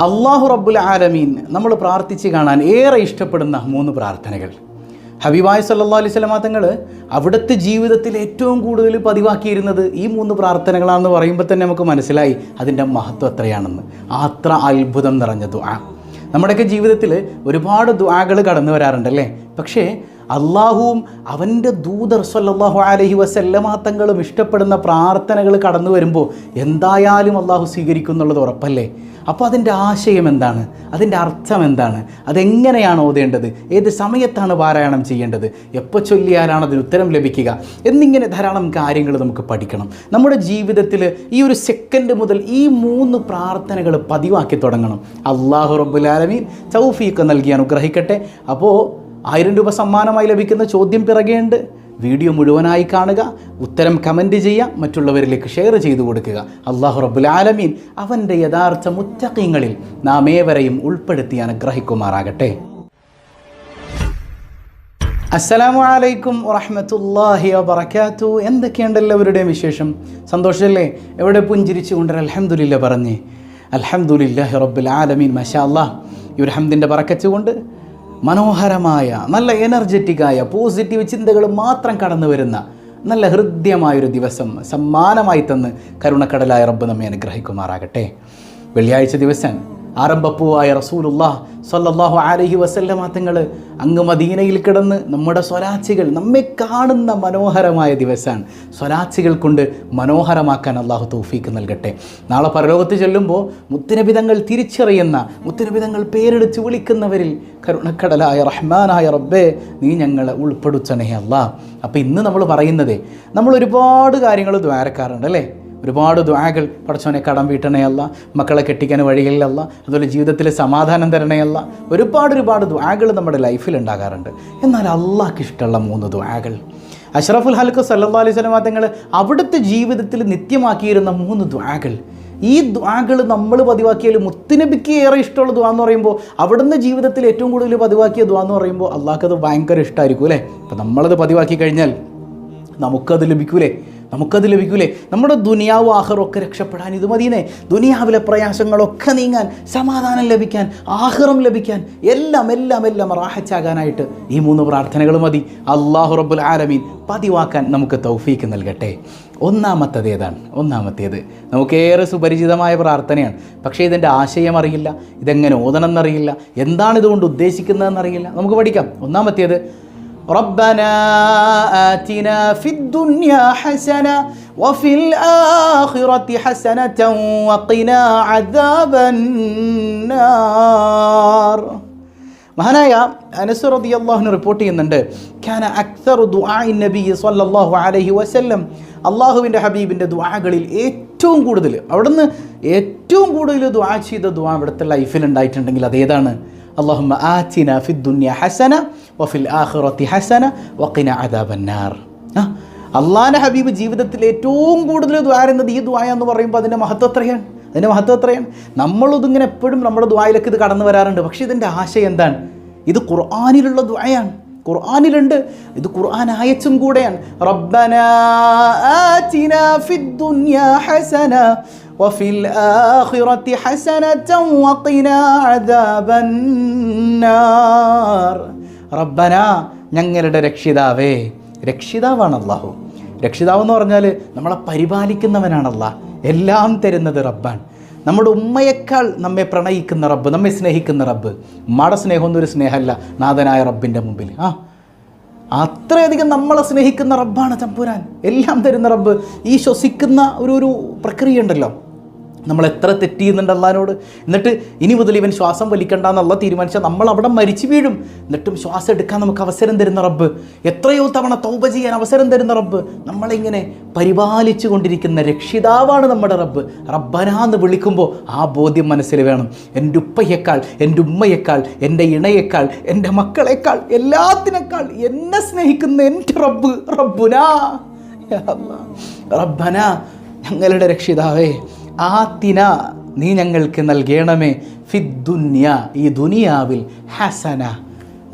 അള്ളാഹു റബ്ബുൽ ആലമീൻ നമ്മൾ പ്രാർത്ഥിച്ച് കാണാൻ ഏറെ ഇഷ്ടപ്പെടുന്ന മൂന്ന് പ്രാർത്ഥനകൾ. ഹബീബായ് സല്ലാ അലൈഹി സ്വലമാ തങ്ങൾ അവിടുത്തെ ജീവിതത്തിൽ ഏറ്റവും കൂടുതൽ പതിവാക്കിയിരുന്നത് ഈ മൂന്ന് പ്രാർത്ഥനകളാണെന്ന് പറയുമ്പോൾ തന്നെ നമുക്ക് മനസ്സിലായി അതിന്റെ മഹത്വം എത്രയാണെന്ന്. അത്ര അത്ഭുതം നിറഞ്ഞ ദുആ. നമ്മുടെയൊക്കെ ജീവിതത്തിൽ ഒരുപാട് ദുആകൾ കടന്നു വരാറുണ്ടല്ലേ? പക്ഷേ അള്ളാഹുവും അവന്റെ ദൂതർ സല്ലാഹു അലഹി വസല്ലമാത്തങ്ങളും ഇഷ്ടപ്പെടുന്ന പ്രാർത്ഥനകൾ കടന്നു വരുമ്പോൾ എന്തായാലും അള്ളാഹു സ്വീകരിക്കും എന്നുള്ളത് ഉറപ്പല്ലേ? അപ്പോൾ അതിന്റെ ആശയം എന്താണ്? അതിന്റെ അർത്ഥം എന്താണ്? അതെങ്ങനെയാണ് ഓതേണ്ടത്? ഏത് സമയത്താണ് പാരായണം ചെയ്യേണ്ടത്? എപ്പോൾ ചൊല്ലിയാലാണ് അതിന് ഉത്തരം ലഭിക്കുക? എന്നിങ്ങനെ ധാരാളം കാര്യങ്ങൾ നമുക്ക് പഠിക്കണം. നമ്മുടെ ജീവിതത്തിൽ ഈ ഒരു സെക്കൻഡ് മുതൽ ഈ മൂന്ന് പ്രാർത്ഥനകൾ പതിവാക്കി തുടങ്ങണം. അള്ളാഹു റബ്ബുലാലമീൻ ചൗഫീക്ക് നൽകി അനുഗ്രഹിക്കട്ടെ. അപ്പോൾ ആയിരം രൂപ സമ്മാനമായി ലഭിക്കുന്ന ചോദ്യം പിറകെയുണ്ട്. വീഡിയോ മുഴുവനായി കാണുക ഉത്തരം കമന്റ് ചെയ്യുക മറ്റുള്ളവരിലേക്ക് ഷെയർ ചെയ്തു കൊടുക്കുക. അള്ളാഹു റബ്ബുൽ ആലമീൻ അവന്റെ യഥാർത്ഥ മുത്തക്കീങ്ങളിൽ നാം ഏവരെയും ഉൾപ്പെടുത്തി അനുഗ്രഹിക്കുമാറാകട്ടെ. അസ്സലാമു അലൈക്കും വറഹ്മത്തുള്ളാഹി വബറകാതു എന്തൊക്കെയുണ്ട് എല്ലാവരുടെയും വിശേഷം? സന്തോഷമല്ലേ എവിടെ പുഞ്ചിരിച്ചു കൊണ്ട് അലഹമുല്ല പറഞ്ഞ്. അൽഹംദുലില്ലാഹി റബ്ബുൽ ആലമീൻ മഷാ അല്ലാഹ്. ഈ ഒരു ഹംദിന്റെ പറക്കച്ചുകൊണ്ട് മനോഹരമായ നല്ല എനർജറ്റിക്കായ പോസിറ്റീവ് ചിന്തകൾ മാത്രം കടന്നു വരുന്ന നല്ല ഹൃദ്യമായൊരു ദിവസം സമ്മാനമായി തന്ന് കരുണക്കടലായ റബ്ബ് നമ്മെ അനുഗ്രഹിക്കുമാറാകട്ടെ. വെള്ളിയാഴ്ച ദിവസം ആരംഭപ്പൂവായ സ്വല്ലല്ലാഹു അലൈഹി വസല്ലമ മാത്തങ്ങൾ അങ്ങ് മദീനയിൽ കിടന്ന് നമ്മുടെ സ്വരാച്ചികൾ നമ്മെ കാണുന്ന മനോഹരമായ ദിവസമാണ്. സ്വരാച്ചികൾ കൊണ്ട് മനോഹരമാക്കാൻ അള്ളാഹു തൗഫീക്ക് നൽകട്ടെ. നാളെ പരലോകത്ത് ചെല്ലുമ്പോൾ മുത്തിനബിതങ്ങൾ തിരിച്ചറിയുന്ന മുത്തിനബിതങ്ങൾ പേരെടുത്ത് വിളിക്കുന്നവരിൽ കരുണക്കടലായ റഹ്മാനായ റബ്ബേ നീ ഞങ്ങളെ ഉൾപ്പെടുത്തണേ അല്ല അപ്പോൾ ഇന്ന് നമ്മൾ പറയുന്നത് നമ്മൾ ഒരുപാട് കാര്യങ്ങൾ ദ്വാരക്കാറുണ്ട് അല്ലേ? ഒരുപാട് ദ്വാകൾ പടച്ചവനെ കടം വീട്ടണയല്ല മക്കളെ കെട്ടിക്കാൻ വഴികളിലല്ല അതുപോലെ ജീവിതത്തിൽ സമാധാനം തരണയല്ല ഒരുപാട് ഒരുപാട് ദ്വാകൾ നമ്മുടെ ലൈഫിൽ ഉണ്ടാകാറുണ്ട്. എന്നാൽ അള്ളാഹ്ക്ക് ഇഷ്ടമുള്ള മൂന്ന് ദ്വാകൾ അഷ്റഫുൽ ഹൽക്ക് സല്ലാ അലൈഹി സ്വലമാ തങ്ങൾ അവിടുത്തെ ജീവിതത്തിൽ നിത്യമാക്കിയിരുന്ന മൂന്ന് ദ്വാകൾ ഈ ദ്വാകൾ നമ്മൾ പതിവാക്കിയാൽ മുത്തുനബിക്ക് ഏറെ ഇഷ്ടമുള്ള ദ്വാ എന്ന് പറയുമ്പോൾ അവിടുന്ന് ജീവിതത്തിൽ ഏറ്റവും കൂടുതൽ പതിവാക്കിയ ദ്വാ എന്ന് പറയുമ്പോൾ അള്ളാഹ്ക്ക് അത് ഭയങ്കര ഇഷ്ടമായിരിക്കും അല്ലേ? അപ്പം നമ്മളത് പതിവാക്കി കഴിഞ്ഞാൽ നമുക്കത് ലഭിക്കൂലേ? നമുക്കത് ലഭിക്കൂലേ? നമ്മുടെ ദുനിയാവ് ആഹറൊക്കെ രക്ഷപ്പെടാൻ ഇത് മതിയെന്നേ. ദുനിയാവിലെ പ്രയാസങ്ങളൊക്കെ നീങ്ങാൻ സമാധാനം ലഭിക്കാൻ ആഹ്റം ലഭിക്കാൻ എല്ലാം എല്ലാം എല്ലാം റാഹച്ചാകാനായിട്ട് ഈ മൂന്ന് പ്രാർത്ഥനകൾ മതി. അള്ളാഹു റബ്ബുൽ ആലമീൻ പതിവാക്കാൻ നമുക്ക് തൗഫീക്ക് നൽകട്ടെ. ഒന്നാമത്തത് ഏതാണ്? ഒന്നാമത്തേത് നമുക്കേറെ സുപരിചിതമായ പ്രാർത്ഥനയാണ്. പക്ഷേ ഇതിന്റെ ആശയം അറിയില്ല ഇതെങ്ങനെ ഓതണം എന്നറിയില്ല എന്താണ് ഇതുകൊണ്ട് ഉദ്ദേശിക്കുന്നതെന്നറിയില്ല. നമുക്ക് പഠിക്കാം. ഒന്നാമത്തേത് ربنا آتنا في الدنيا حسنة وفي الآخرة حسنة وقنا عذاب النار മഹാനായ അനസ് റളിയല്ലാഹു റിപ്പോർട്ട് ചെയ്യുന്നുണ്ട് കാന അക്സറു ദുആഇൻ നബി സ്വല്ലല്ലാഹു അലൈഹി വസല്ലം അള്ളാഹുവിൻ്റെ ഹബീബിൻ്റെ ദുആകളിൽ ഏറ്റവും കൂടുതൽ അവിടുന്ന് ഏറ്റവും കൂടുതൽ ദുആ ചെയ്ത ദുആ ഇവിടുത്തെ ലൈഫിൽ ഉണ്ടായിട്ടുണ്ടെങ്കിൽ അതേതാണ് അള്ളാഹുമ്മ ആത്തിന ഫിദ്ദുന്യ ഹസന വഫിൽ ആഹ്റത്തി ഹസന വക്കിന അദാബന്നാർ. ആ അള്ളാഹന ഹബീബ് ജീവിതത്തിൽ ഏറ്റവും കൂടുതൽ ദ്വാരുന്നത് ഈ ദ്വായ എന്ന് പറയുമ്പോൾ അതിന്റെ മഹത്വം എത്രയാണ്? അതിന്റെ മഹത്വം എത്രയാണ്? നമ്മളിതിങ്ങനെ എപ്പോഴും നമ്മുടെ ദ്വായിലേക്ക് ഇത് കടന്നു വരാറുണ്ട്. പക്ഷേ ഇതിന്റെ ആശയം എന്താണ്? ഇത് ഖുർആാനിലുള്ള ദ്വായാണ് ഖുർആാനിലുണ്ട്. ഇത് ഖുർആൻ ആയച്ചും കൂടെയാണ്. റബ്ബന ആതിന ഫിദ്ദുന്യ ഹസന وفي الآخرة حسنة وقنا عذاب النار ربنا ഞങ്ങളുടെ രക്ഷിതാവേ രക്ഷിതാവാണ് അള്ളാഹു രക്ഷിതാവ് എന്ന് പറഞ്ഞാൽ നമ്മളെ പരിപാലിക്കുന്നവനാണല്ല എല്ലാം തരുന്നത് റബ്ബാണ് നമ്മുടെ ഉമ്മയേക്കാൾ നമ്മെ പ്രണയിക്കുന്ന റബ്ബ് നമ്മെ സ്നേഹിക്കുന്ന റബ്ബ് ഉമ്മയുടെ സ്നേഹമൊന്നും ഒരു സ്നേഹമല്ല നാഥനായ റബ്ബിൻ്റെ മുമ്പിൽ ആ അത്രയധികം നമ്മളെ സ്നേഹിക്കുന്ന റബ്ബാണ് ചമ്പുരാൻ എല്ലാം തരുന്ന റബ്ബ് ഈ ശ്വസിക്കുന്ന ഒരു ഒരു പ്രക്രിയ ഉണ്ടല്ലോ നമ്മൾ എത്ര തെറ്റ് ചെയ്യുന്നുണ്ട് അള്ളഹാനോട്? എന്നിട്ട് ഇനി മുതൽ ഇവൻ ശ്വാസം വലിക്കണ്ട എന്നുള്ള തീരുമാനിച്ചാൽ നമ്മൾ അവിടെ മരിച്ചു വീഴും. എന്നിട്ടും ശ്വാസം എടുക്കാൻ നമുക്ക് അവസരം തരുന്ന റബ്ബ്. എത്രയോ തവണ തൗപ ചെയ്യാൻ അവസരം തരുന്ന റബ്ബ്. നമ്മളിങ്ങനെ പരിപാലിച്ചു കൊണ്ടിരിക്കുന്ന രക്ഷിതാവാണ് നമ്മുടെ റബ്ബ്. റബ്ബനാന്ന് വിളിക്കുമ്പോൾ ആ ബോധ്യം മനസ്സിൽ വേണം. എന്റെ ഉപ്പയേക്കാൾ എന്റെ ഉമ്മയേക്കാൾ എന്റെ ഇണയേക്കാൾ എന്റെ മക്കളെക്കാൾ എല്ലാത്തിനേക്കാൾ എന്നെ സ്നേഹിക്കുന്ന എന്റെ റബ്ബ് റബ്ബുനാ. റബ്ബന ഞങ്ങളുടെ രക്ഷിതാവേ. ആത്തിന നീ ഞങ്ങൾക്ക് നൽകണമേ. ഫിദ്ദുന്യ ഈ ദുനിയാവിൽ ഹസന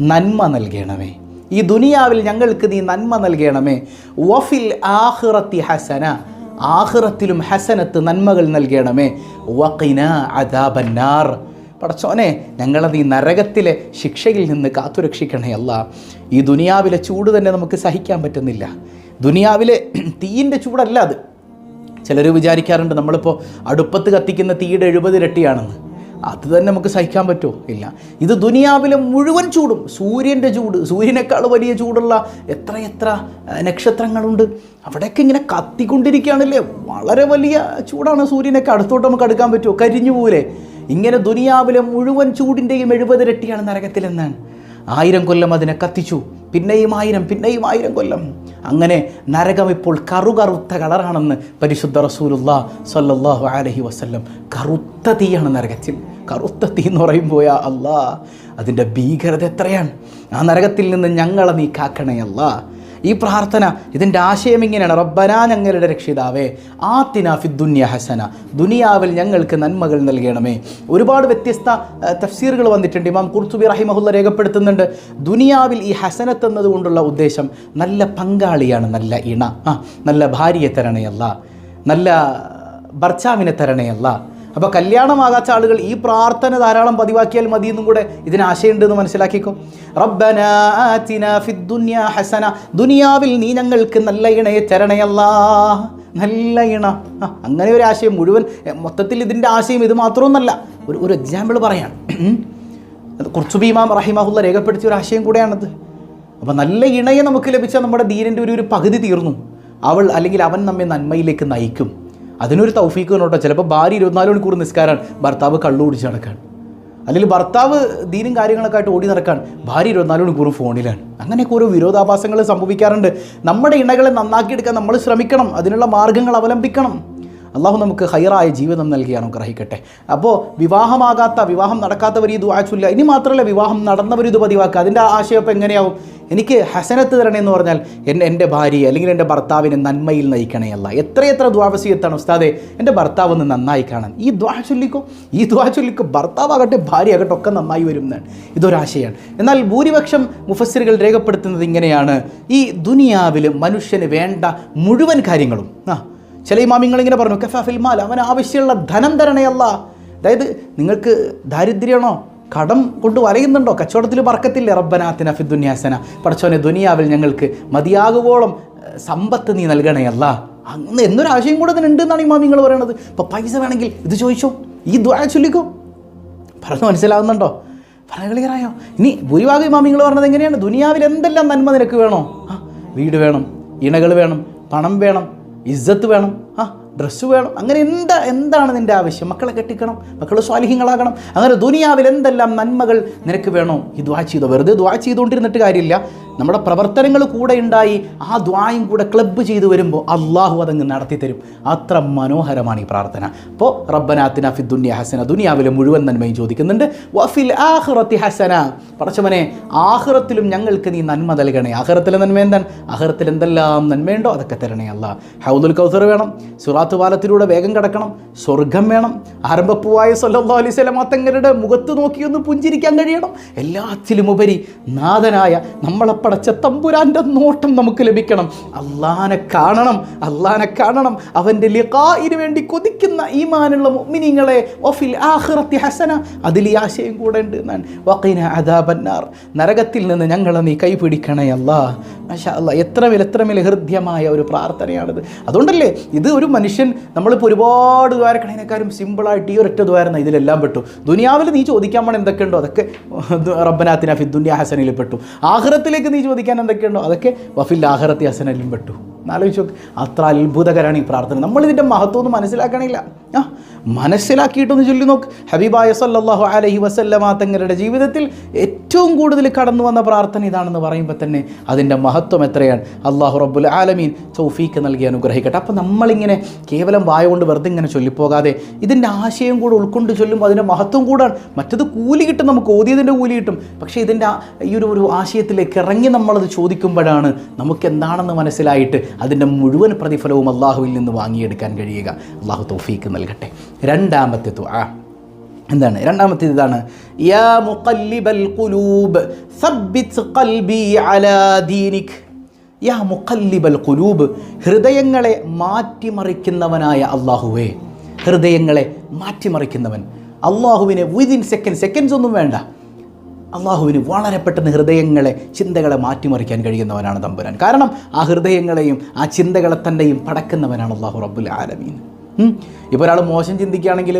നന്മ നൽകണമേ. ഈ ദുനിയാവിൽ ഞങ്ങൾക്ക് നീ നന്മ നൽകണമേ. വഫിൽ ആഹ്റത്തി ഹസന ആഹ്റത്തിലും ഹസനത്ത് നന്മകൾ നൽകണമേ. വഖിന അദാബന്നാർ. പടച്ചോനെ ഞങ്ങളെ നീ നരകത്തിലെ ശിക്ഷയിൽ നിന്ന് കാത്തുരക്ഷിക്കണേ അല്ല. ഈ ദുനിയാവിലെ ചൂട് തന്നെ നമുക്ക് സഹിക്കാൻ പറ്റുന്നില്ല. ദുനിയാവിലെ തീയിന്റെ ചൂടല്ല അത്. ചിലർ വിചാരിക്കാറുണ്ട് നമ്മളിപ്പോൾ അടുപ്പത്ത് കത്തിക്കുന്ന തീയുടെ എഴുപത് ഇരട്ടിയാണെന്ന്. അത് തന്നെ നമുക്ക് സഹിക്കാൻ പറ്റുമോ? ഇല്ല. ഇത് ദുനിയാവിലെ മുഴുവൻ ചൂടും. സൂര്യന്റെ ചൂട് സൂര്യനേക്കാൾ വലിയ ചൂടുള്ള എത്രയെത്ര എത്ര നക്ഷത്രങ്ങളുണ്ട്. അവിടെയൊക്കെ ഇങ്ങനെ കത്തിക്കൊണ്ടിരിക്കുകയാണല്ലേ? വളരെ വലിയ ചൂടാണ് സൂര്യനൊക്കെ. അടുത്തോട്ട് നമുക്ക് അടുക്കാൻ പറ്റുമോ? കരിഞ്ഞു പോലെ ഇങ്ങനെ ദുനിയാവിലെ മുഴുവൻ ചൂടിന്റെയും എഴുപത് ഇരട്ടിയാണ് നരകത്തിലെന്നാണ്. ആയിരം കൊല്ലം അതിനെ കത്തിച്ചു. പിന്നെയും ആയിരം പിന്നെയും ആയിരം കൊല്ലം. അങ്ങനെ നരകം ഇപ്പോൾ കറുകറുത്ത കളറാണെന്ന് പരിശുദ്ധ റസൂലുള്ള സല്ലല്ലാഹു അലൈഹി വസല്ലം കറുത്ത തീയാണ് നരകത്തിൽ. കറുത്ത തീ എന്ന് പറയുമ്പോൾ യാ അല്ലാ അതിന്റെ ഭീകരത എത്രയാണ്? ആ നരകത്തിൽ നിന്ന് ഞങ്ങളെ നീ കാക്കണേ അല്ലാ ഈ പ്രാർത്ഥന ഇതിന്റെ ആശയം ഇങ്ങനെയാണ്. റബ്ബനാ ഞങ്ങളുടെ രക്ഷിതാവേ ആത്തിന ഫിദ്ദുന്യ ഹസന ദുനിയാവിൽ ഞങ്ങൾക്ക് നന്മകൾ നൽകണമേ. ഒരുപാട് വ്യത്യസ്ത തഫ്സീറുകൾ വന്നിട്ടുണ്ട്. ഇമാം കുർത്തുബി റഹിമഹുല്ല രേഖപ്പെടുത്തുന്നുണ്ട്. ദുനിയാവിൽ ഈ ഹസനത്ത് എന്നതുകൊണ്ടുള്ള ഉദ്ദേശം നല്ല പങ്കാളിയാണ് നല്ല ഇണ ആ നല്ല ഭാര്യയെ തരണയല്ല നല്ല ഭർച്ചാവിനെ തരണയല്ല അപ്പോൾ കല്യാണമാകാത്ത ആളുകൾ ഈ പ്രാർത്ഥന ധാരാളം പതിവാക്കിയാൽ മതി എന്നും കൂടെ ഇതിന് ആശയമുണ്ടെന്ന് മനസ്സിലാക്കിക്കോ. ഹസന. ദുനിയാവിൽ നീ ഞങ്ങൾക്ക് നല്ല ഇണയെ തരണയല്ലാ നല്ല ഇണ. അങ്ങനെ ഒരു ആശയം മുഴുവൻ മൊത്തത്തിൽ ഇതിന്റെ ആശയം ഇത് മാത്രമൊന്നല്ല. ഒരു ഒരു എക്സാമ്പിൾ പറയാണ്. കുറച്ചു കുറച്ചുബി ഇമാം റഹിമഹുല്ല രേഖപ്പെടുത്തിയ ഒരു ആശയം കൂടെയാണത്. അപ്പോൾ നല്ല ഇണയെ നമുക്ക് ലഭിച്ചാൽ നമ്മുടെ ധീരന്റെ ഒരു ഒരു പകുതി തീർന്നു. അവൾ അല്ലെങ്കിൽ അവൻ നമ്മെ നന്മയിലേക്ക് നയിക്കും. അതിനൊരു തൗഫീക്ക് വേണോട്ടോ ചിലപ്പോൾ ഭാര്യ ഇരുപത്തിനാല് മണിക്കൂർ നിസ്കാരമാണ്. ഭർത്താവ് കള്ളു കുടിച്ച് നടക്കാൻ. അല്ലെങ്കിൽ ഭർത്താവ് ദീനും കാര്യങ്ങളൊക്കെ ആയിട്ട് ഓടി നടക്കാൻ. ഭാര്യ ഇരുപത്തിനാല് മണിക്കൂർ ഫോണിലാണ്. അങ്ങനെയൊക്കെ ഓരോ വിരോധാഭാസങ്ങൾ സംഭവിക്കാറുണ്ട്. നമ്മുടെ ഇണകളെ നന്നാക്കിയെടുക്കാൻ നമ്മൾ ശ്രമിക്കണം. അതിനുള്ള മാർഗങ്ങൾ അവലംബിക്കണം. അള്ളാഹു നമുക്ക് ഹയറായ ജീവിതം നൽകിയാണ് ഗ്രഹിക്കട്ടെ അപ്പോൾ വിവാഹമാകാത്ത വിവാഹം നടക്കാത്തവർ ദുആ ചൊല്ലുക. ഇനി മാത്രമല്ല വിവാഹം നടന്നവർ ഇത് പതിവാക്കുക. അതിന്റെ ആശയം ഇപ്പോൾ എങ്ങനെയാവും? എനിക്ക് ഹസനത്ത് തരണേ എന്ന് പറഞ്ഞാൽ എന്റെ എന്റെ ഭാര്യയെ അല്ലെങ്കിൽ എന്റെ ഭർത്താവിനെ നന്മയിൽ നയിക്കണേ അല്ല എത്രയെത്ര ദ്വാവസീയത്താണ് ഉസ്താദെ എന്റെ ഭർത്താവ് ഒന്ന് നന്നായി കാണാൻ. ഈ ദ്വാ ചൊല്ലിക്കോ? ഈ ദ്വാ ചൊല്ലിക്കോ? ഭർത്താവാകട്ടെ ഭാര്യ ആകട്ടെ ഒക്കെ നന്നായി വരും എന്നാണ്. ഇതൊരാശയാണ്. എന്നാൽ ഭൂരിപക്ഷം മുഫസ്സിറുകൾ രേഖപ്പെടുത്തുന്നത് ഇങ്ങനെയാണ്. ഈ ദുനിയാവിൽ മനുഷ്യന് വേണ്ട മുഴുവൻ കാര്യങ്ങളും. ആ ചില ഇമാമിങ്ങൾ ഇങ്ങനെ പറഞ്ഞു കഫാഫിൽ മാൽ അവൻ ആവശ്യമുള്ള ധനം തരണയല്ല അതായത് നിങ്ങൾക്ക് ദാരിദ്ര്യമാണോ? കടം കൊണ്ട് വലയുന്നുണ്ടോ? കച്ചവടത്തിൽ പറക്കത്തില്ല റബ്ബനാത്തിന ഫിദ്ദുന്യാസന പടച്ചോനെ ദുനിയാവിൽ ഞങ്ങൾക്ക് മതിയാകുവോളം സമ്പത്ത് നീ നൽകണയല്ല അന്ന് എന്നൊരു ആശയം കൂടെ അതിനുണ്ട് എന്നാണ് ഇമാമിങ്ങൾ പറയണത്. ഇപ്പോൾ പൈസ വേണമെങ്കിൽ ഇത് ചോദിച്ചോ? ഈ ദ്വാര ചൊല്ലിക്കോ? പറഞ്ഞു മനസ്സിലാവുന്നുണ്ടോ? പറഞ്ഞു ക്ലിയറായോ? ഇനി ഭൂരിഭാഗം ഇമാമിങ്ങൾ പറഞ്ഞത് എങ്ങനെയാണ്? ദുനിയാവിൽ എന്തെല്ലാം നന്മ നിനക്ക് വേണോ? ആ വീട് വേണം ഇണകൾ വേണം പണം വേണം ഇജ്ജത്ത് വേണം ആ ഡ്രസ്സ് വേണം അങ്ങനെ എന്താ എന്താണ് നിന്റെ ആവശ്യം? മക്കളെ കെട്ടിക്കണം മക്കൾ സ്വാലിഹ്യങ്ങളാകണം അങ്ങനെ ദുനിയാവിൽ എന്തെല്ലാം നന്മകൾ നിനക്ക് വേണോ? ഈ ദ്വാ ചെയ്തോ വെറുതെ ദ്വാ ചെയ്തുകൊണ്ടിരുന്നിട്ട് കാര്യമില്ല. നമ്മുടെ പ്രവർത്തനങ്ങൾ കൂടെ ഉണ്ടായി ആ ദ്വായും കൂടെ ക്ലബ്ബ് ചെയ്തു വരുമ്പോൾ അള്ളാഹു അതങ്ങ് നടത്തി തരും അത്ര മനോഹരമാണ് ഈ പ്രാർത്ഥന. അപ്പോൾ റബ്ബനാത്തിന ഫി ദുന്യ ഹസന. ദുനിയാവിലെ മുഴുവൻ നന്മയും ചോദിക്കുന്നുണ്ട്. വഫിൽ ആഹ്റത്തി ഹസന. പടച്ചവനെ ആഹ്റത്തിലും ഞങ്ങൾക്ക് നീ നന്മ നൽകണേ. ആഹ്റത്തിലെ നന്മ എന്താണ്? ആഖിറത്തിൽ എന്തെല്ലാം നന്മയുണ്ടോ അതൊക്കെ തരണേ അല്ല ഹൗദുൽ കൗസർ വേണം. സുറാത്ത് പാലത്തിലൂടെ വേഗം കടക്കണം. സ്വർഗം വേണം. ആരംഭപ്പൂവായ സല്ലാ അലൈഹി സ്വലം തങ്ങളുടെ മുഖത്ത് നോക്കിയൊന്ന് പുഞ്ചിരിക്കാൻ കഴിയണം. എല്ലാത്തിലും ഉപരി നാഥനായ നമ്മളെ പടച്ച തമ്പുരാന്റെ നോട്ടം നമുക്ക് ലഭിക്കണം. അള്ളാനെ കാണണം അള്ളാനെ കാണണം. അവന്റെ ലിഖായിന് വേണ്ടി കൊതിക്കുന്ന ഈമാനുള്ള മിനിങ്ങളെ ഒഫിൽ ആഹ്റത്തി ഹസന അതിൽ ഈ ആശയം കൂടെ ഉണ്ട് എന്നാണ്. വക്കീന അദാബന്നാർ. നരകത്തിൽ നിന്ന് ഞങ്ങളെ നീ കൈപിടിക്കണേ അല്ലാ. മാഷാ അല്ലാ എത്ര മേൽ എത്ര മേൽ ഹൃദ്യമായ ഒരു പ്രാർത്ഥനയാണിത്. അതുകൊണ്ടല്ലേ ഇത് ഒരു മനുഷ്യൻ നമ്മളിപ്പോൾ ഒരുപാട് ദ്വാരക്കണേനേക്കാരും സിമ്പിളായിട്ട് ഈ ഒരൊറ്റ ദ്വാരം ഇതിലെല്ലാം പെട്ടു. ദുനിയാവിൽ നീ ചോദിക്കാൻ വേണം എന്തൊക്കെയുണ്ടോ? അതൊക്കെ റബ്ബനാത്തിന ഫിദ്ദുന്യ ഹസനയിൽ പെട്ടു. ആഹ്റത്തിലേക്ക് നീ ചോദിക്കാൻ എന്തൊക്കെയുണ്ടോ? അതൊക്കെ വഫിൽ ആഹ്റത്തി ഹസനിലും പെട്ടു. എന്നാലോചിച്ച് നോക്ക്. അത്ര അത്ഭുതകരമാണ് ഈ പ്രാർത്ഥന. നമ്മളിതിന്റെ മഹത്വം ഒന്നും മനസ്സിലാക്കണില്ല. ആ മനസ്സിലാക്കിയിട്ടൊന്ന് ചൊല്ലി നോക്ക്. ഹബീബായ സല്ലാഹു അലഹി വസല്ലമ തങ്ങളുടെ ജീവിതത്തിൽ ഏറ്റവും കൂടുതൽ കടന്നു വന്ന പ്രാർത്ഥന ഇതാണെന്ന് പറയുമ്പോൾ തന്നെ അതിന്റെ മഹത്വം എത്രയാണ്? അള്ളാഹു റബ്ബുൽ ആലമീൻ തൗഫീക്ക് നൽകി അനുഗ്രഹിക്കട്ടെ. അപ്പോൾ നമ്മളിങ്ങനെ കേവലം വായ കൊണ്ട് വെറുതെ ഇങ്ങനെ ചൊല്ലിപ്പോകാതെ ഇതിന്റെ ആശയം കൂടെ ഉൾക്കൊണ്ട് ചൊല്ലുമ്പോൾ അതിന്റെ മഹത്വം കൂടാണ്. മറ്റത് കൂലി കിട്ടും നമുക്ക് ഓതിയതിന്റെ കൂലി കിട്ടും. പക്ഷേ ഇതിന്റെ ഈ ഒരു ഒരു ആശയത്തിലേക്ക് ഇറങ്ങി നമ്മളത് ചോദിക്കുമ്പോഴാണ് നമുക്ക് എന്താണെന്ന് മനസ്സിലായിട്ട് അതിന്റെ മുഴുവൻ പ്രതിഫലവും അള്ളാഹുവിൽ നിന്ന് വാങ്ങിയെടുക്കാൻ കഴിയുക. അള്ളാഹു തൗഫീക്ക് നൽകട്ടെ. രണ്ടാമത്തെ ദുആ. എന്താണ്? രണ്ടാമത്തെ ഇതാണ്. യാ മുഖല്ലിബൽ സബ്ബിത് അലാ ദീനിക്. യാ മുഖല്ലിബൽ ഹൃദയങ്ങളെ മാറ്റിമറിക്കുന്നവനായ അള്ളാഹുവേ ഹൃദയങ്ങളെ മാറ്റിമറിക്കുന്നവൻ. അള്ളാഹുവിനെ വിതിൻ സെക്കൻഡ് സെക്കൻഡ്സ് ഒന്നും വേണ്ട. അള്ളാഹുവിന് വളരെ പെട്ടെന്ന് ഹൃദയങ്ങളെ ചിന്തകളെ മാറ്റിമറിക്കാൻ കഴിയുന്നവനാണ് തമ്പുരാൻ. കാരണം ആ ഹൃദയങ്ങളെയും ആ ചിന്തകളെ തന്നെയും പടക്കുന്നവനാണ് അള്ളാഹു റബ്ബുൽ ആലമീൻ. ഇപ്പോൾ ഒരാൾ മോശം ചിന്തിക്കുകയാണെങ്കിൽ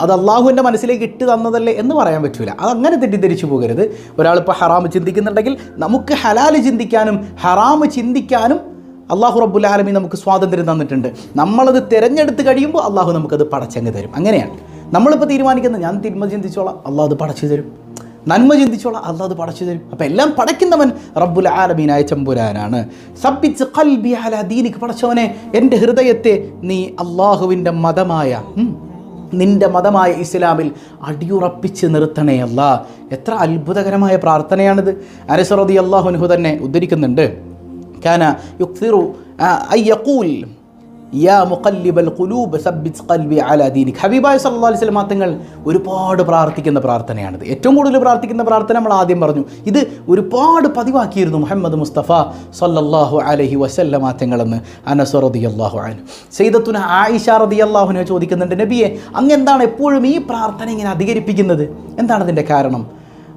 അത് അള്ളാഹുവിന്റെ മനസ്സിലേക്ക് ഇട്ട് തന്നതല്ലേ എന്ന് പറയാൻ പറ്റില്ല അത് അങ്ങനെ തെറ്റിദ്ധരിച്ചു പോകരുത്. ഒരാളിപ്പോൾ ഹറാമ് ചിന്തിക്കുന്നുണ്ടെങ്കിൽ നമുക്ക് ഹലാൽ ചിന്തിക്കാനും ഹറാമ് ചിന്തിക്കാനും അള്ളാഹു റബ്ബുൽ ആലമീൻ നമുക്ക് സ്വാതന്ത്ര്യം തന്നിട്ടുണ്ട്. നമ്മളത് തിരഞ്ഞെടുത്ത് കഴിയുമ്പോൾ അള്ളാഹു നമുക്കത് പടച്ചങ്ങ് തരും. അങ്ങനെയാണ്. നമ്മളിപ്പോൾ തീരുമാനിക്കുന്നത് ഞാൻ തിന്മ ചിന്തിച്ചോളാം അള്ളാഹ് അത് പടച്ചു തരും. നന്മ ചിന്തിച്ചോളാം. അള്ളാഹ് അത് പടച്ചു തരും. അപ്പം എല്ലാം പടയ്ക്കുന്നവൻ റബ്ബുൽ ആലമീനായ ചമ്പുരാനാണ്. സബ്ബിച്ച് കൽബി അല പടച്ചവനെ എന്റെ ഹൃദയത്തെ നീ അള്ളാഹുവിന്റെ മതമായ നിന്റെ മതമായ ഇസ്ലാമിൽ അടിയുറപ്പിച്ച് നിർത്തണേ അല്ല എത്ര അത്ഭുതകരമായ പ്രാർത്ഥനയാണിത്. അനസറതി അള്ളാഹുനുഹു തന്നെ ഉദ്ധരിക്കുന്നുണ്ട്. കാന യുക്തിറു ഐ യഖൂൽ യാ മുഖല്ലിബൽ കുലൂബ് സബ്ബിത് ഖൽബി അല ദീനിക്. ഹബീബായ സല്ലല്ലാഹു അലൈഹി സ്വലം തങ്ങൾ ഒരുപാട് പ്രാർത്ഥിക്കുന്ന പ്രാർത്ഥനയാണിത്. ഏറ്റവും കൂടുതൽ പ്രാർത്ഥിക്കുന്ന പ്രാർത്ഥന നമ്മൾ ആദ്യം പറഞ്ഞു. ഇത് ഒരുപാട് പതിവാക്കിയിരുന്നു മുഹമ്മദ് മുസ്തഫ സല്ലല്ലാഹു അലഹി വസല്ലമ തങ്ങളെന്ന് അനസ് അള്ളാഹു അൻഹു. സയ്യിദത്തുന ആയിഷ അള്ളാഹുനെ ചോദിക്കുന്നുണ്ട് നബിയെ അങ്ങ് എന്താണ് എപ്പോഴും ഈ പ്രാർത്ഥന ഇങ്ങനെ അധികരിപ്പിക്കുന്നത്? എന്താണ് അതിന്റെ കാരണം?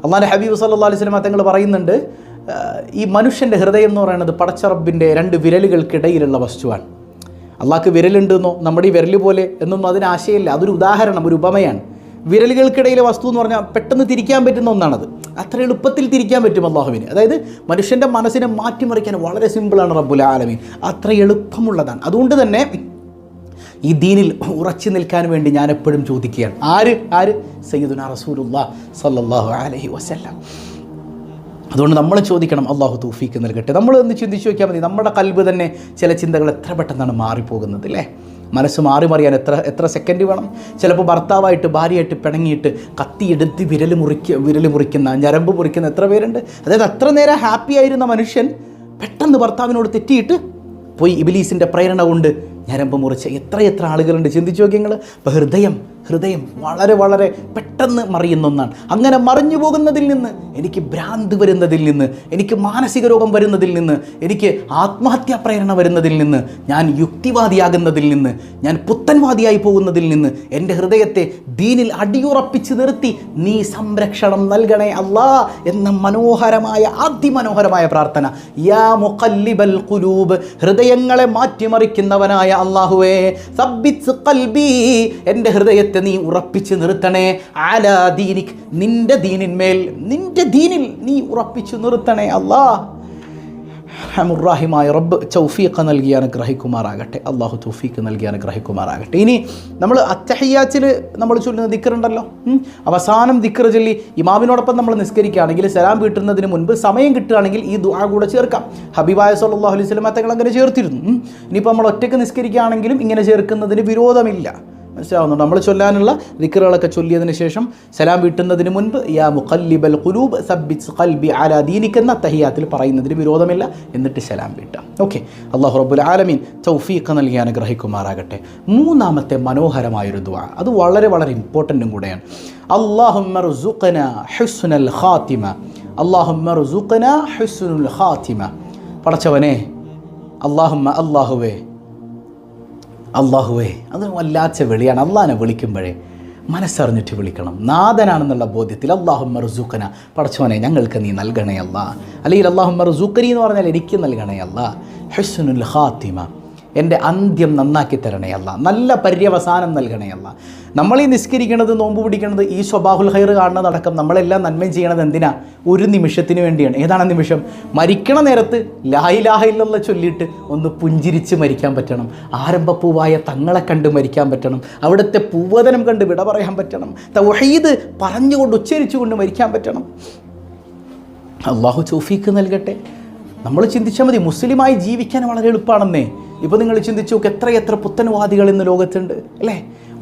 അള്ളാഹ് ഹബീബ് സല്ലാ അലൈഹി വസല്ലം തങ്ങൾ പറയുന്നുണ്ട് ഈ മനുഷ്യന്റെ ഹൃദയം എന്ന് പറയുന്നത് പടച്ചറബിന്റെ രണ്ട് വിരലുകൾക്കിടയിലുള്ള വസ്തുവാണ്. അള്ളാഹ്ക്ക് വിരലുണ്ടെന്നോ നമ്മുടെ ഈ വിരൽ പോലെ എന്നൊന്നും അതിന് ആശയമില്ല. അതൊരു ഉദാഹരണം ഒരു ഉപമയാണ്. വിരലുകൾക്കിടയിലെ വസ്തു എന്ന് പറഞ്ഞാൽ പെട്ടെന്ന് തിരിക്കാൻ പറ്റുന്ന ഒന്നാണത്. അത്ര എളുപ്പത്തിൽ തിരിക്കാൻ പറ്റും അള്ളാഹുവിന്. അതായത് മനുഷ്യന്റെ മനസ്സിനെ മാറ്റിമറിക്കാൻ വളരെ സിമ്പിളാണ് റബ്ബുൽ ആലമീൻ. അത്ര എളുപ്പമുള്ളതാണ്. അതുകൊണ്ട് തന്നെ ഈ ദീനിൽ ഉറച്ചു നിൽക്കാൻ വേണ്ടി ഞാൻ എപ്പോഴും ചോദിക്കുകയാണ്. ആര്? ആര്? സയ്യിദുന റസൂലുള്ള സല്ലാഹു അലഹി വസല്ലം. അതുകൊണ്ട് നമ്മൾ ചോദിക്കണം അള്ളാഹു തൂഫീക്ക് നൽകട്ടെ. നമ്മൾ ഒന്ന് ചിന്തിച്ച് നോക്കിയാൽ മതി. നമ്മുടെ കൽബ് തന്നെ ചില ചിന്തകൾ എത്ര പെട്ടെന്നാണ് മാറിപ്പോകുന്നത് അല്ലേ? മനസ്സ് മാറി മറിയാൻ എത്ര എത്ര സെക്കൻഡ് വേണം? ചിലപ്പോൾ ഭർത്താവായിട്ട് ഭാര്യയായിട്ട് പിണങ്ങിയിട്ട് കത്തിയെടുത്ത് വിരൽ മുറിക്ക വിരൽ മുറിക്കുന്ന ഞരമ്പ് മുറിക്കുന്ന എത്ര പേരുണ്ട്? അതായത് അത്ര നേരം ഹാപ്പി ആയിരുന്ന മനുഷ്യൻ പെട്ടെന്ന് ഭർത്താവിനോട് തെറ്റിയിട്ട് പോയി ഇബിലീസിന്റെ പ്രേരണ കൊണ്ട് ഞരമ്പ് മുറിച്ച എത്ര ആളുകളുണ്ട്. ചിന്തിച്ചു നോക്കി നിങ്ങൾ ഹൃദയം ഹൃദയം വളരെ വളരെ പെട്ടെന്ന് മറിയുന്ന ഒന്നാണ്. അങ്ങനെ മറിഞ്ഞു പോകുന്നതിൽ നിന്ന് എനിക്ക് ഭ്രാന്ത് വരുന്നതിൽ നിന്ന് എനിക്ക് മാനസിക രോഗം വരുന്നതിൽ നിന്ന് എനിക്ക് ആത്മഹത്യാ പ്രേരണ വരുന്നതിൽ നിന്ന് ഞാൻ യുക്തിവാദിയാകുന്നതിൽ നിന്ന് ഞാൻ പുത്തൻവാദിയായി പോകുന്നതിൽ നിന്ന് എന്റെ ഹൃദയത്തെ ദീനിൽ അടിയുറപ്പിച്ച് നിർത്തി നീ സംരക്ഷണം നൽകണേ അല്ലാ എന്ന മനോഹരമായ അതിമനോഹരമായ പ്രാർത്ഥന. യാ മുഖല്ലിബൽ ഖുലൂബ് ഹൃദയങ്ങളെ മാറ്റിമറിക്കുന്നവനായ അള്ളാഹുവേ സബ്ബിത്ത് ഖൽബി എന്റെ ഹൃദയത്തെ നീ ഉറപ്പിച്ച് നിർത്തണേ. ആലാ ദീനിക് നിന്റെ ദീനിന്മേൽ നിന്റെ ദീനിൽ നീ ഉറപ്പിച്ച് നിർത്തണേ അല്ലാ. ഹമുറാഹിമായ റബ്ബ് ചൗഫീഖ് നൽകി അനുഗ്രഹിക്കുമാറാകട്ടെ. അള്ളാഹു തൗഫീഖ് നൽകി അനുഗ്രഹിക്കുമാറാകട്ടെ. ഇനി നമ്മൾ അത്തഹയ്യാച്ചിൽ നമ്മൾ ചൊല്ലുന്ന ദിക്കറുണ്ടല്ലോ. അവസാനം ദിക്കർ ചൊല്ലി ഇമാമിനോടൊപ്പം നമ്മൾ നിസ്കരിക്കുകയാണെങ്കിൽ സലാം വീട്ടുന്നതിന് മുൻപ് സമയം കിട്ടുകയാണെങ്കിൽ ഈ ദുആ കൂടെ ചേർക്കാം. ഹബീബായ സല്ലല്ലാഹു അലൈഹി വസല്ലം തങ്ങൾ അങ്ങനെ ചേർത്തിരുന്നു. ഇനിയിപ്പോൾ നമ്മൾ ഒറ്റയ്ക്ക് നിസ്കരിക്കുകയാണെങ്കിലും ഇങ്ങനെ ചേർക്കുന്നതിന് വിരോധമില്ല. മനസ്സിലാവുന്നുണ്ട്. നമ്മൾ ചൊല്ലാനുള്ള ദിക്കറുകളൊക്കെ ചൊല്ലിയതിന് ശേഷം സലാം വീട്ടുന്നതിന് മുൻപ് യാ മുഖല്ലിബൽ ഖുലൂബ് സബ്ബിസ് ഖൽബി അലാ ദീനിക് എന്ന തഹിയാത്തിൽ പറയുന്നതിന് വിരോധമില്ല എന്നിട്ട് സലാം വീട്ടാം. ഓക്കെ. അള്ളാഹു റബ്ബുൽ ആലമീൻ തൗഫീഖ് നൽകി അനുഗ്രഹിക്കുമാറാകട്ടെ. മൂന്നാമത്തെ മനോഹരമായൊരു ദുആ. അത് വളരെ വളരെ ഇമ്പോർട്ടന്റും കൂടെയാണ്. അള്ളാഹുന ഹുസ്നൽ ഖാത്തിമ. അള്ളാഹുന ഹുസ്നുൽ ഖാത്തിമ. പടച്ചവനെ അള്ളാഹുമ്മ അള്ളാഹുവേ അള്ളാഹുവേ അത് വല്ലാച്ച വിളിയാണ്. അള്ളാഹിനെ വിളിക്കുമ്പോഴേ മനസ്സറിഞ്ഞിട്ട് വിളിക്കണം. നാഥനാണെന്നുള്ള ബോധ്യത്തിൽ അള്ളാഹു മറുസൂക്കന പടച്ചോനെ ഞങ്ങൾക്ക് നീ നൽകണേ അല്ല അല്ലെങ്കിൽ അള്ളാഹു മറുസൂക്കനി എന്ന് പറഞ്ഞാൽ എനിക്ക് നൽകണേ അല്ല ഹുസ്നുൽ ഖാത്തിമ. എന്റെ അന്ത്യം നന്നാക്കി തരണേ നല്ല പര്യവസാനം നൽകണേ അല്ല. നമ്മൾ ഈ നിസ്കരിക്കണത് നോമ്പ് പിടിക്കണത് ഈ സ്വബാഹുൽ ഹൈർ കാണുന്നതടക്കം നമ്മളെല്ലാം നന്മയും ചെയ്യണത് എന്തിനാ? ഒരു നിമിഷത്തിന് വേണ്ടിയാണ്. ഏതാണ് നിമിഷം? മരിക്കണ നേരത്ത് ലായിലാഹില്ല ചൊല്ലിയിട്ട് ഒന്ന് പുഞ്ചിരിച്ച് മരിക്കാൻ പറ്റണം. ആരംഭപ്പൂവായ തങ്ങളെ കണ്ട് മരിക്കാൻ പറ്റണം. അവിടുത്തെ പൂവതനം കണ്ട് വിട പറയാൻ പറ്റണം. തൗഹീദ് പറഞ്ഞുകൊണ്ട് ഉച്ചരിച്ചുകൊണ്ട് മരിക്കാൻ പറ്റണം. അള്ളാഹു ചൗഫീക്ക് നൽകട്ടെ. നമ്മൾ ചിന്തിച്ചാൽ മതി മുസ്ലിമായി ജീവിക്കാൻ വളരെ എളുപ്പമാണെന്നേ ഇപ്പോൾ നിങ്ങൾ ചിന്തിച്ചു നോക്ക് എത്ര എത്ര പുത്തൻവാദികൾ ഇന്ന് ലോകത്തുണ്ട് അല്ലേ?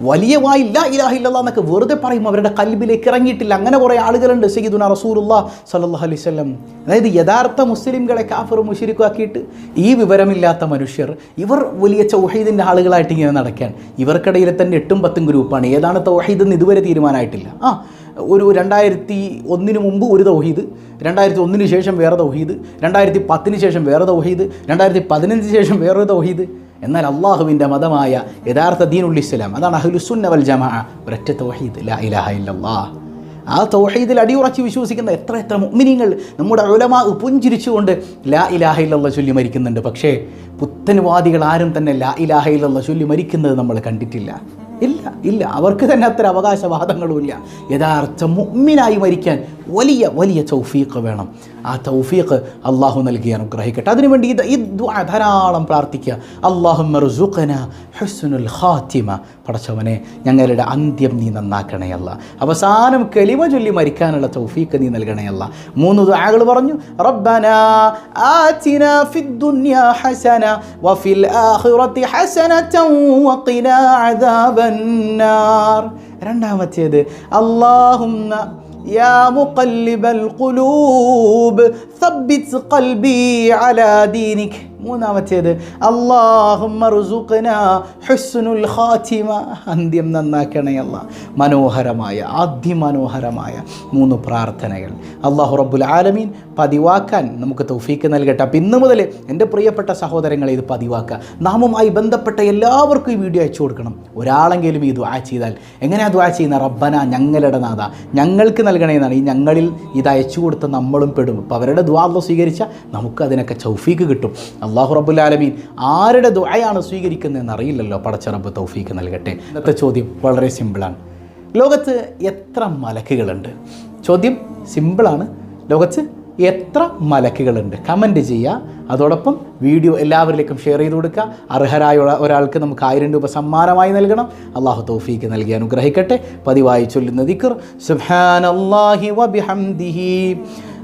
വലിയ വായില്ല ഇലാഹില്ല എന്നൊക്കെ വെറുതെ പറയും അവരുടെ കൽബിലേക്ക് ഇറങ്ങിയിട്ടില്ല. അങ്ങനെ കുറേ ആളുകളുണ്ട് സയ്യിദുന റസൂലുള്ള സലഹ് വസല്ലം. അതായത് യഥാർത്ഥ മുസ്ലിംകളെ കാഫർ മുഷിരിക്കാക്കിയിട്ട് ഈ വിവരമില്ലാത്ത മനുഷ്യർ ഇവർ വലിയ ചൗഹീദിന്റെ ആളുകളായിട്ട് ഇങ്ങനെ നടക്കാൻ ഇവർക്കിടയിൽ തന്നെ എട്ടും പത്തും ഗ്രൂപ്പാണ്. ഏതാണ് തൗഹീദ് എന്ന് ഇതുവരെ തീരുമാനമായിട്ടില്ല. ആ ഒരു രണ്ടായിരത്തി ഒന്നിന് മുമ്പ് ഒരു തൗഹീദ് രണ്ടായിരത്തി ഒന്നിന് ശേഷം വേറെ തൗഹീദ് രണ്ടായിരത്തി പത്തിന് ശേഷം വേറെ തൗഹീദ് രണ്ടായിരത്തി പതിനഞ്ചിന് ശേഷം വേറൊരു തൗഹീദ്. എന്നാൽ അള്ളാഹുവിന്റെ മതമായ യഥാർത്ഥ ദീനുൽ ഇസ്ലാം അതാണ് അഹ്ലുസുന്ന വൽ ജമാ ഒരൊറ്റ തൗഹീദ് ലാ ഇലാഹ ഇല്ലല്ലാഹ് ആ തൗഹീദിൽ അടിയുറച്ച് വിശ്വസിക്കുന്ന എത്ര എത്ര മുഅ്മിനീങ്ങൾ നമ്മുടെ ഉലമാ പുഞ്ചിരിച്ചുകൊണ്ട് ലാ ഇലാഹ ഇല്ലല്ലാഹ് ചൊല്ലി മരിക്കുന്നുണ്ട്. പക്ഷേ പുത്തൻവാദികൾ ആരും തന്നെ ലാ ഇലാഹ ഇല്ലല്ലാഹ് ചൊല്ലി മരിക്കുന്നത് നമ്മൾ കണ്ടിട്ടില്ല. ഇല്ല ഇല്ല. അവർക്ക് തന്നെ അത്ര അവകാശവാദങ്ങളുമില്ല. യഥാർത്ഥ മുമ്മിനായി മരിക്കാൻ വലിയ വലിയ തൗഫീഖ് വേണം. ആ തൗഫീഖ് അള്ളാഹു നൽകി അനുഗ്രഹിക്കട്ടെ. അതിനുവേണ്ടി ഇത് ഈ ധാരാളം പ്രാർത്ഥിക്കുക. അള്ളാഹുന ഹുസ്നുൽ ഖാത്തിമ. പടച്ചവനെ ഞങ്ങളുടെ അന്ത്യം നീ നന്നാക്കണയല്ല അവസാനം കെളിമ ചൊല്ലി മരിക്കാനുള്ള തൗഫീഖ് നീ നൽകണയല്ല മൂന്ന് ദുആകൾ പറഞ്ഞു. റബ്ബന ഫിദ് ഹസന വഫിൽ വഖിനാ അദാബന്നാർ രണ്ടാമത്തേത് അല്ലാഹുമ്മ يا مقلب القلوب ثبت قلبي على دينك. മൂന്നാമത്തേത് ഹുസ്നുൽ ഖാത്തിമ. അന്ത്യം നന്നാക്കണയല്ല മനോഹരമായ അതിമനോഹരമായ മൂന്ന് പ്രാർത്ഥനകൾ. അള്ളാഹു റബ്ബുൽ ആലമീൻ പതിവാക്കാൻ നമുക്ക് തൗഫീക്ക് നൽകട്ടെ. അപ്പം ഇന്ന് മുതൽ എന്റെ പ്രിയപ്പെട്ട സഹോദരങ്ങളെ ഇത് പതിവാക്കുക. നാമുമായി ബന്ധപ്പെട്ട എല്ലാവർക്കും ഈ വീഡിയോ അയച്ചു കൊടുക്കണം. ഒരാളെങ്കിലും ഈ ദ്വാ ചെയ്താൽ എങ്ങനെയാ ദ്വാ ചെയ്യുന്ന? റബ്ബന ഞങ്ങളുടെ നാഥ. ഞങ്ങൾക്ക് നൽകണേന്നാണ്. ഈ ഞങ്ങളിൽ ഇത് അയച്ചു കൊടുത്ത നമ്മളും പെടും. അപ്പോൾ അവരുടെ ദ്വാ അല്ല സ്വീകരിച്ചാൽ നമുക്ക് അതിനൊക്കെ ചൗഫീക്ക് കിട്ടും. അള്ളാഹു ആലമീൻ ആരുടെ ദുആയാണ് സ്വീകരിക്കുന്നതെന്ന് അറിയില്ലല്ലോ. പടച്ച റബ്ബ് തൗഫീക്ക് നൽകട്ടെ. ഇന്നത്തെ ചോദ്യം വളരെ സിമ്പിളാണ്. ലോകത്ത് എത്ര മലക്കുകളുണ്ട്? ചോദ്യം സിമ്പിളാണ്. ലോകത്ത് എത്ര മലക്കുകളുണ്ട്? കമന്റ് ചെയ്യുക. അതോടൊപ്പം വീഡിയോ എല്ലാവരിലേക്കും ഷെയർ ചെയ്ത് കൊടുക്കുക. അർഹരായ ഒരാൾക്ക് നമുക്ക് ആയിരം രൂപ സമ്മാനമായി നൽകണം. അള്ളാഹു തൗഫീക്ക് നൽകി അനുഗ്രഹിക്കട്ടെ. പതിവായി ചൊല്ലുന്ന ദിക്കർ സുബ്ഹാനല്ലാഹി വബിഹംദിഹി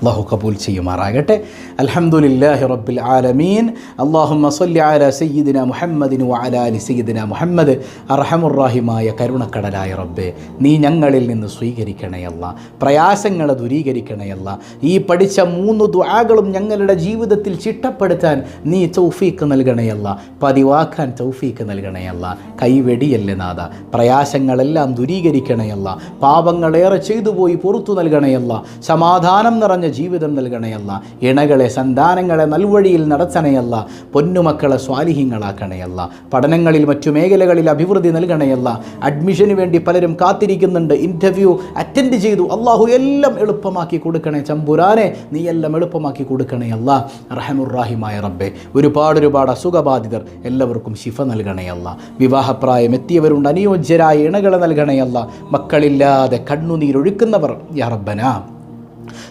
അള്ളാഹു കബൂൽ ചെയ്യുമാറാകട്ടെ. അൽഹംദുലില്ലാഹി റബ്ബിൽ ആലമീൻ. അള്ളാഹുമ്മ സല്ലി അല സയ്യിദിന മുഹമ്മദിനു അലി സയ്യിദിന മുഹമ്മദ്. അർഹമുറാഹിമായ കരുണക്കടലായ റബ്ബെ നീ ഞങ്ങളിൽ നിന്ന് സ്വീകരിക്കണയല്ല പ്രയാസങ്ങളെ ദൂരീകരിക്കണയല്ല ഈ പഠിച്ച മൂന്ന് ദ്വാകളും ഞങ്ങളുടെ ജീവിതത്തിൽ ചിട്ടപ്പെടുത്താൻ നീ തൗഫീക്ക് നൽകണയല്ല പതിവാക്കാൻ തൗഫീക്ക് നൽകണയല്ല കൈവെടിയല്ലേ നാഥ. പ്രയാസങ്ങളെല്ലാം ദൂരീകരിക്കണയല്ല പാപങ്ങളേറെ ചെയ്തു പോയി പുറത്തു നൽകണയല്ല സമാധാനം നിറഞ്ഞ ജീവിതം നൽകണയല്ല. ഇണകളെ സന്താനങ്ങളെ നൽവഴിയിൽ നടത്തണയല്ല. പൊന്നുമക്കളെ സ്വാലിഹ്യങ്ങളാക്കണയല്ല. പഠനങ്ങളിൽ മറ്റു മേഖലകളിൽ അഭിവൃദ്ധി നൽകണയല്ല. അഡ്മിഷന് വേണ്ടി പലരും കാത്തിരിക്കുന്നുണ്ട്. ഇന്റർവ്യൂ അറ്റൻഡ് ചെയ്തു. അള്ളാഹു എല്ലാം എളുപ്പമാക്കി കൊടുക്കണേ. ചമ്പുരാനെ നീ എല്ലാം എളുപ്പമാക്കി കൊടുക്കണയല്ല. റഹമുറാഹിമായ റബ്ബെ ഒരുപാട് ഒരുപാട് അസുഖബാധിതർ എല്ലാവർക്കും ശിഫ നൽകണയല്ല. വിവാഹപ്രായം എത്തിയവരുണ്ട്. അനുയോജ്യരായ ഇണകളെ നൽകണയല്ല. മക്കളില്ലാതെ കണ്ണുനീരൊഴുക്കുന്നവർ യാ റബ്ബനാ.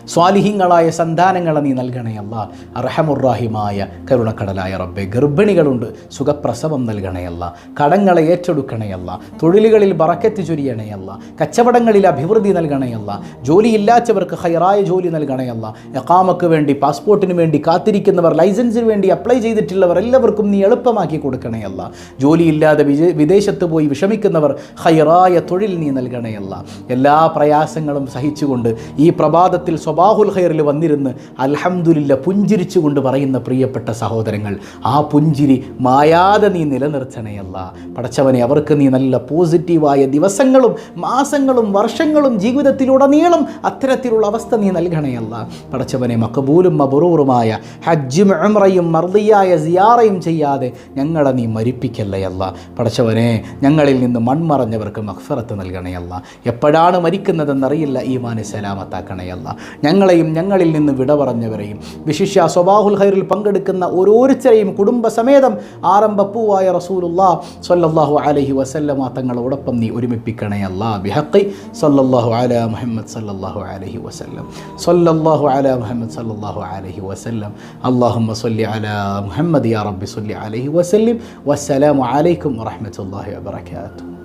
സ്വാലിഹിങ്ങളായ സന്താനങ്ങളെ നീ നൽകണയല്ല അർഹമുറാഹിമായ കരുണക്കടലായ റബ്ബെ ഗർഭിണികളുണ്ട് സുഖപ്രസവം നൽകണയല്ല കടങ്ങളെ ഏറ്റെടുക്കണയല്ല തൊഴിലുകളിൽ ബറക്കത്ത് ചൊരിയണയല്ല കച്ചവടങ്ങളിൽ അഭിവൃദ്ധി നൽകണയല്ല ജോലിയില്ലാത്തവർക്ക് ഹൈറായ ജോലി നൽകണയല്ല എക്കാമക്ക് വേണ്ടി പാസ്പോർട്ടിന് വേണ്ടി കാത്തിരിക്കുന്നവർ ലൈസൻസിന് വേണ്ടി അപ്ലൈ ചെയ്തിട്ടുള്ളവർ എല്ലാവർക്കും നീ എളുപ്പമാക്കി കൊടുക്കണയല്ല ജോലിയില്ലാതെ വിജ വിദേശത്ത് പോയി വിഷമിക്കുന്നവർ ഹൈറായ തൊഴിൽ നീ നൽകണയല്ല എല്ലാ പ്രയാസങ്ങളും സഹിച്ചുകൊണ്ട് ഈ പ്രഭാതത്തിൽ സ്വബാഹുൽ ഖൈറിൽ വന്നിരുന്ന് അൽഹംദുലില്ല പുഞ്ചിരിച്ചുകൊണ്ട് പറയുന്ന പ്രിയപ്പെട്ട സഹോദരങ്ങൾ ആ പുഞ്ചിരി മായാതെ നീ നിലനിർത്തണയല്ല. പടച്ചവനെ അവർക്ക് നീ നല്ല പോസിറ്റീവായ ദിവസങ്ങളും മാസങ്ങളും വർഷങ്ങളും ജീവിതത്തിലുടനീളം അത്തരത്തിലുള്ള അവസ്ഥ നീ നൽകണയല്ല. പടച്ചവനെ മക്കബൂലും മബറൂറുമായ ഹജ്ജും ഉംറയും മർദിയായ സിയാറയും ചെയ്യാതെ ഞങ്ങളെ നീ മരിപ്പിക്കല്ലയല്ല. പടച്ചവനെ ഞങ്ങളിൽ നിന്ന് മൺമറഞ്ഞവർക്ക് മഹ്ഫറത്ത് നൽകണയല്ല. എപ്പോഴാണ് മരിക്കുന്നതെന്നറിയില്ല ഈമാനെ സലാമത്താക്കണയല്ല. ഞങ്ങളെയും ഞങ്ങളിൽ നിന്ന് വിട പറഞ്ഞവരെയും. വിശിഷ്യ സ്വബാഹുൽ ഖൈറിൽ പങ്കെടുക്കുന്ന ഓരോരുത്തരെയും കുടുംബസമേതം ആരംഭപ്പൂവായ റസൂലുള്ള സല്ലല്ലാഹു അലഹി വസല്ലമ തങ്ങളോടൊപ്പം നീ ഒരുമിപ്പിക്കണേ അല്ലാ ബിഹക്കി സല്ലല്ലാഹു അല മുഹമ്മദ് സല്ലല്ലാഹു അലഹി വസല്ലം. സല്ലല്ലാഹു അല മുഹമ്മദ് സല്ലല്ലാഹു അലഹി വസല്ലം. അല്ലാഹുമ്മ സല്ലി അല മുഹമ്മദ് യാ റബ്ബി സല്ലി അലഹി വസല്ലം. വസ്സലാമു അലൈക്കും വറഹ്മത്തുള്ളാഹി വബറകാതുഹു.